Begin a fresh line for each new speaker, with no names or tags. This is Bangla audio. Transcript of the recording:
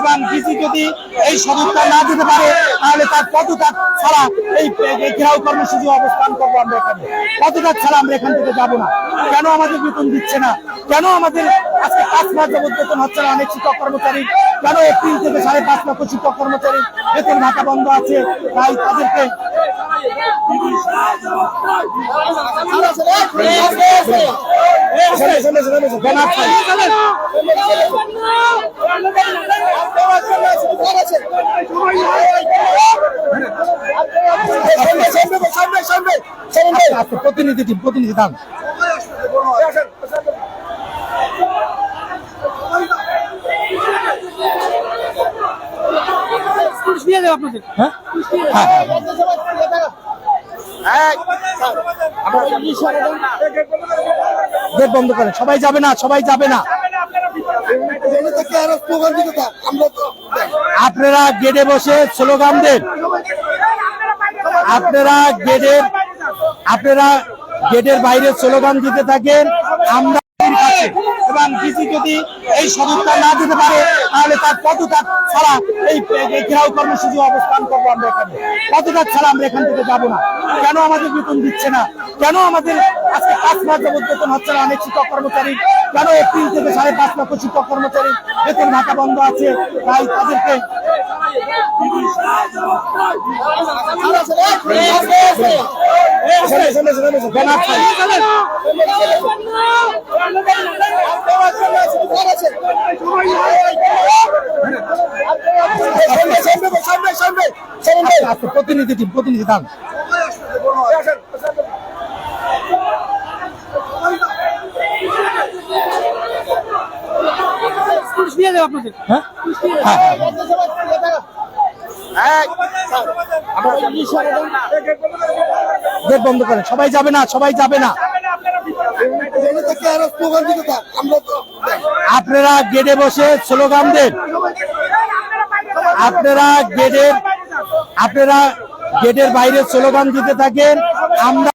এবং ডিসি যদি এই সদুত্তর না দিতে পারে তাহলে তার পদত্যাগ ছাড়া এই ঘেরাও কর্মসূচি অবস্থান করব আমরা এখানে। পদত্যাগ ছাড়া আমরা এখান থেকে যাব না। কেন আমাদের বেতন দিচ্ছে না? কেন আমাদের আজকে পাঁচ মাস যাবত বেতন হচ্ছে না? অনেক শিক্ষক কর্মচারী। কেন এপ্রিল থেকে সাড়ে পাঁচ লক্ষ শিক্ষক কর্মচারী বেতন ভাতা বন্ধ আছে? তাই তাদেরকে শোনে, প্রতিনিধি প্রতিনিধি দান হ্যাঁ, হ্যাঁ। গেট বন্ধ করেন। সবাই যাবে না, সবাই যাবে না। আপনারা গেটে বসে স্লোগান দেন। আপনারা গেটের আপনারা গেটের বাইরে স্লোগান দিতে থাকেন। আমরা যদি এই সদুত্তর না দিতে পারে তাহলে তার পদত্যাগ ছাড়া এই ঘেরাও কর্মসূচি অবস্থান করব আমরা এখানে। পদত্যাগ ছাড়া আমরা এখান থেকে যাব না। কেন আমাদের বেতন দিচ্ছে না? কেন আমাদের আজকে পাঁচ মাস যাবত বেতন হচ্ছে না? অনেক শিক্ষক কর্মচারী। কেন এপ্রিল থেকে সাড়ে পাঁচ লক্ষ শিক্ষক কর্মচারী বেতন ভাতা বন্ধ আছে? তাই তাদেরকে প্রতিনিধি টিম প্রতিনিধি দান হ্যাঁ? হ্যাঁ, হ্যাঁ, হ্যাঁ। গেট বন্ধ করেন। সবাই যাবে না সবাই যাবে না। আপনারা গেটে বসে স্লোগান দেন। আপনারা গেটের আপনারা গেটের বাইরে স্লোগান দিতে থাকেন। আমরা